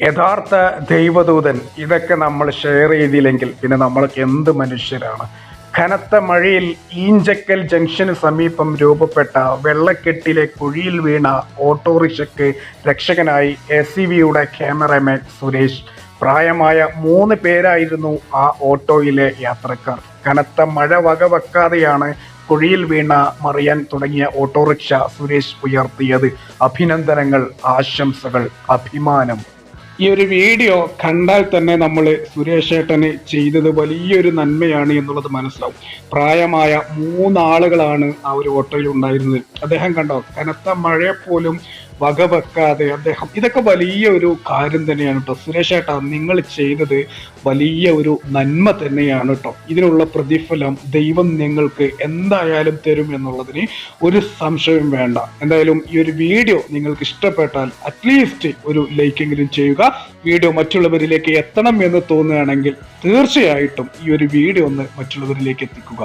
യഥാർത്ഥ ദൈവദൂതൻ ഇതൊക്കെ നമ്മൾ ഷെയർ ചെയ്തില്ലെങ്കിൽ പിന്നെ നമ്മൾക്ക് എന്ത് മനുഷ്യരാണ്? കനത്ത മഴയിൽ ഈഞ്ചക്കൽ ജംഗ്ഷന് സമീപം രൂപപ്പെട്ട വെള്ളക്കെട്ടിലെ കുഴിയിൽ വീണ ഓട്ടോറിക്ഷയ്ക്ക് രക്ഷകനായി എ സി വിയുടെ ക്യാമറമാൻ സുരേഷ്. പ്രായമായ മൂന്ന് പേരായിരുന്നു ആ ഓട്ടോയിലെ യാത്രക്കാർ. കനത്ത മഴ വകവെക്കാതെയാണ് കുഴിയിൽ വീണ മറിയാൻ തുടങ്ങിയ ഓട്ടോറിക്ഷ സുരേഷ് ഉയർത്തിയത്. അഭിനന്ദനങ്ങൾ ആശംസകൾ അഭിമാനം. ഈ ഒരു വീഡിയോ കണ്ടാൽ തന്നെ നമ്മൾ സുരേഷ് ഏട്ടന് ചെയ്തത് വലിയൊരു നന്മയാണ് എന്നുള്ളത് മനസ്സിലാവും. പ്രായമായ മൂന്നാളുകളാണ് ആ ഒരു ഓട്ടോയിൽ ഉണ്ടായിരുന്നത്. അദ്ദേഹം കണ്ടോ? കനത്ത മഴയെ പോലും വകവെക്കാതെ അദ്ദേഹം ഇതൊക്കെ വലിയ ഒരു കാര്യം തന്നെയാണ് കേട്ടോ സുരേഷ് ഏട്ടാ നിങ്ങൾ ചെയ്തത് വലിയ ഒരു നന്മ തന്നെയാണ് കേട്ടോ ഇതിനുള്ള പ്രതിഫലം ദൈവം നിങ്ങൾക്ക് എന്തായാലും തരും എന്നുള്ളതിന് ഒരു സംശയം വേണ്ട. എന്തായാലും ഈ ഒരു വീഡിയോ നിങ്ങൾക്ക് ഇഷ്ടപ്പെട്ടാൽ അറ്റ്ലീസ്റ്റ് ഒരു ലൈക്കെങ്കിലും ചെയ്യുക. വീഡിയോ മറ്റുള്ളവരിലേക്ക് എത്തണം എന്ന് തോന്നുകയാണെങ്കിൽ തീർച്ചയായിട്ടും ഈ ഒരു വീഡിയോ ഒന്ന് മറ്റുള്ളവരിലേക്ക് എത്തിക്കുക.